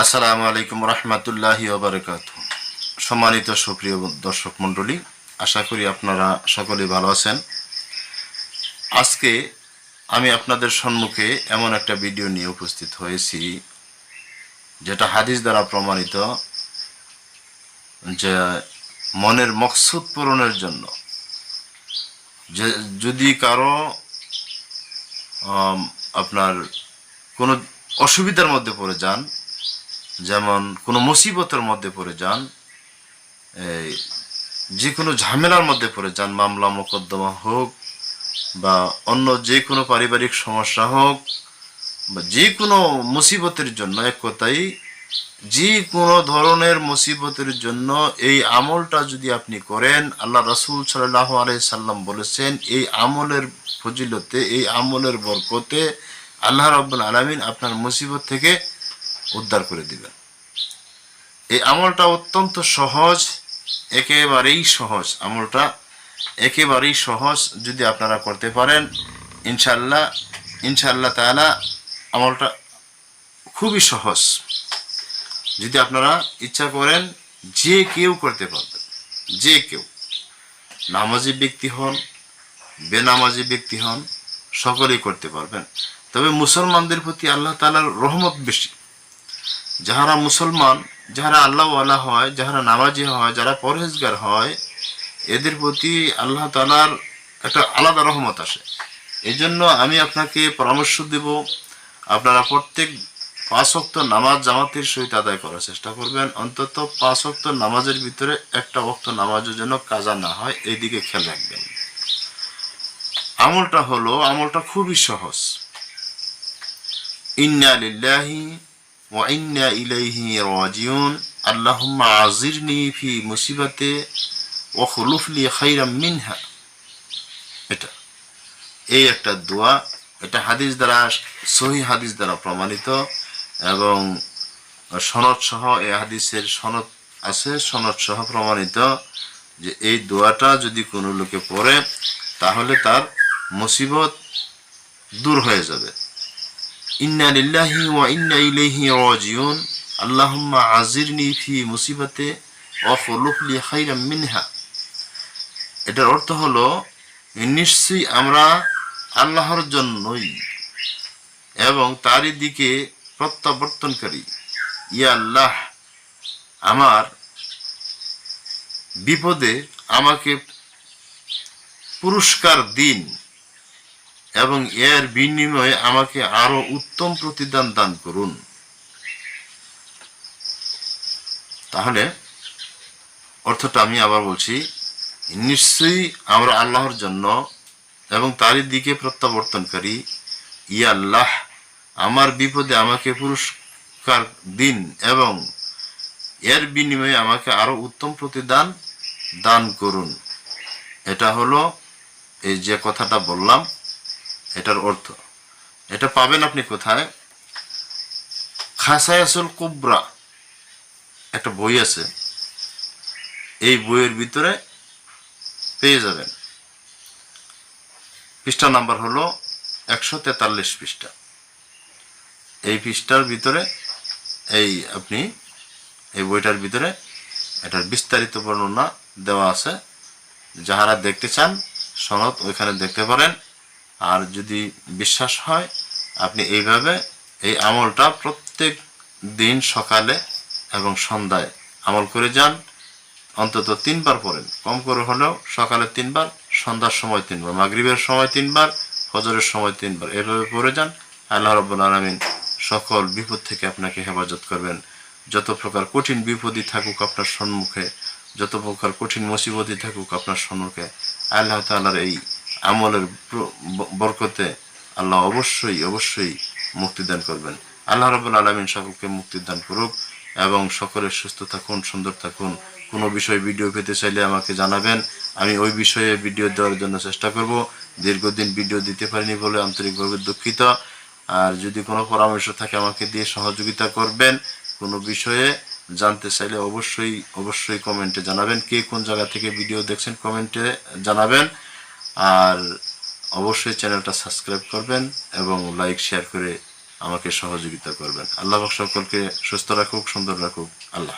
আসসালামু আলাইকুম রহমতুল্লাহ ওবরকাত সম্মানিত সুপ্রিয় দর্শক মণ্ডলী, আশা করি আপনারা সকলে ভালো আছেন। আজকে আমি আপনাদের সম্মুখে এমন একটা ভিডিও নিয়ে উপস্থিত হয়েছি, যেটা হাদিস দ্বারা প্রমাণিত যে মনের মকসুদ পূরণের জন্য, যে যদি কারও আপনার কোনো অসুবিধার মধ্যে পড়ে যান যেমন কোনো মুসিবতের মধ্যে পড়ে যান, এই যে কোনো ঝামেলার মধ্যে পড়ে যান, মামলা, মোকদ্দমা হোক বা অন্য যে কোনো পারিবারিক সমস্যা হোক বা যে কোনো মুসিবতের জন্য, এক কথাই যে কোনো ধরনের মুসিবতের জন্য এই আমলটা যদি আপনি করেন, আল্লাহ রসুল সাল্লাহ সাল্লাম বলেছেন, এই আমলের ফজিলতে, এই আমলের বরকতে আল্লাহ রব্বুল আলমিন আপনার মুসিবত থেকে উদ্ধার করে দিবেন এই আমলটা অত্যন্ত সহজ, একেবারেই সহজ। আমলটা একেবারেই সহজ যদি আপনারা করতে পারেন ইনশাল্লাহ ইনশাল্লাহ তাআলা আমলটা খুবই সহজ। যদি আপনারা ইচ্ছা করেন, যে কেউ করতে পারবেন যে কেউ। নামাজি ব্যক্তি হন, বেনামাজি ব্যক্তি হন, সকলেই করতে পারবেন। তবে মুসলমানদের প্রতি আল্লাহ তালার রহমত বেশি। যাহারা মুসলমান, যাহারা আল্লাহওয়ালা হয়, যাহারা নামাজি হয় যারা পরহেজগার হয়, এদের প্রতি আল্লাহ তালার একটা আলাদা রহমত আসে। এই জন্য আমি আপনাকে পরামর্শ দেব, আপনারা প্রত্যেক পাঁচ অক্ত নামাজ জামাতের সহিত আদায় করার চেষ্টা করবেন। অন্তত পাঁচ অক্ত নামাজের ভিতরে একটা অক্ত নামাজের জন্য কাজা না হয় এই দিকে খেয়াল রাখবেন। আমলটা হলো, আমলটা খুবই সহজ। ইন্না লিল্লাহি ওয়াইন্না ইলাইহি রাজিউন। আল্লাহুম্মা আজিরনি ফি মুসিবাতে ও হলুফলি খাইরাম মিনহা। এটা, এই একটা দোয়া, এটা হাদিস দ্বারা, সহি হাদিস দ্বারা প্রমাণিত এবং সনদ সহ এই হাদিসের সনদ আছে, সনদ সহ প্রমাণিত যে এই দোয়াটা যদি কোনো লোকে পড়ে, তাহলে তার মুসিবত দূর হয়ে যাবে। ইন্না লিল্লাহি ওয়া ইন্না ইলাইহি রাজিউন। আল্লাহুম্মা আজিরনি ফি মুসিবাতে ওয়া খুলুফ লি খাইরাম মিনহা। এটার অর্থ হলো, নিশ্চয়ই আমরা আল্লাহর জন্যই এবং তারই দিকে প্রত্যাবর্তনকারী। ইয়া আল্লাহ, আমার বিপদে আমাকে পুরস্কার দিন। এবং এর বিনিময়ে আমাকে আরও উত্তম প্রতিদান দান করুন। তাহলে, অর্থটা আমি আবার বলছি, নিশ্চয়ই আমরা আল্লাহর জন্য এবং তারই দিকে প্রত্যাবর্তনকারী ইয়া আল্লাহ আমার বিপদে আমাকে পুরস্কার দিন এবং এর বিনিময়ে আমাকে আরও উত্তম প্রতিদান দান করুন। এটা হলো এই যে কথাটা বললাম এটার অর্থ। এটা পাবেন আপনি কোথায়? খাসায়াসুল কুবরা। একটা বই আছে। এই বইয়ের ভিতরে পেয়ে যাবেন। পৃষ্ঠা নাম্বার হলো একশো তেতাল্লিশ পৃষ্ঠা। এই পৃষ্ঠার ভিতরে এই আপনি এই বইটার ভিতরে এটার বিস্তারিত বর্ণনা দেওয়া আছে। যাহারা দেখতে চান, সনদ ওইখানে দেখতে পারেন। আর যদি বিশ্বাস হয়, আপনি এইভাবে এই আমলটা প্রত্যেক দিন সকালে এবং সন্ধ্যায় আমল করে যান। অন্তত তিনবার পড়েন। কম করে হলেও সকালে তিনবার, সন্ধ্যার সময় তিনবার, মাগরিবের সময় তিনবার হজরের সময় তিনবার এভাবে পড়ে যান। আল্লাহ রব্বুল আলমিন সকল বিপদ থেকে আপনাকে হেফাজত করবেন। যত প্রকার কঠিন বিপদই থাকুক আপনার সম্মুখে, যত প্রকার কঠিন মুসিবতই থাকুক আপনার সম্মুখে, আল্লাহ তাআলার এই আমলের বরকতে আল্লাহ অবশ্যই অবশ্যই মুক্তিদান করবেন। আল্লাহ রবুল আলমিন সকলকে মুক্তিদান করুক এবং সকলে সুস্থ থাকুন, সুন্দর থাকুন। কোনো বিষয়ে ভিডিও পেতে চাইলে আমাকে জানাবেন। আমি ওই বিষয়ে ভিডিও দেওয়ার জন্য চেষ্টা করব। দীর্ঘদিন ভিডিও দিতে পারিনি বলে আন্তরিকভাবে দুঃখিত। আর যদি কোনো পরামর্শ থাকে আমাকে দিয়ে সহযোগিতা করবেন কোনো বিষয়ে জানতে চাইলে অবশ্যই অবশ্যই কমেন্টে জানাবেন। কে কোন জায়গা থেকে ভিডিও দেখছেন কমেন্টে জানাবেন। আর অবশ্যই চ্যানেলটা সাবস্ক্রাইব করবেন এবং লাইক, শেয়ার করে আমাকে সহযোগিতা করবেন আল্লাহ সকলকে সুস্থ রাখুক, সুন্দর রাখুক আল্লাহ।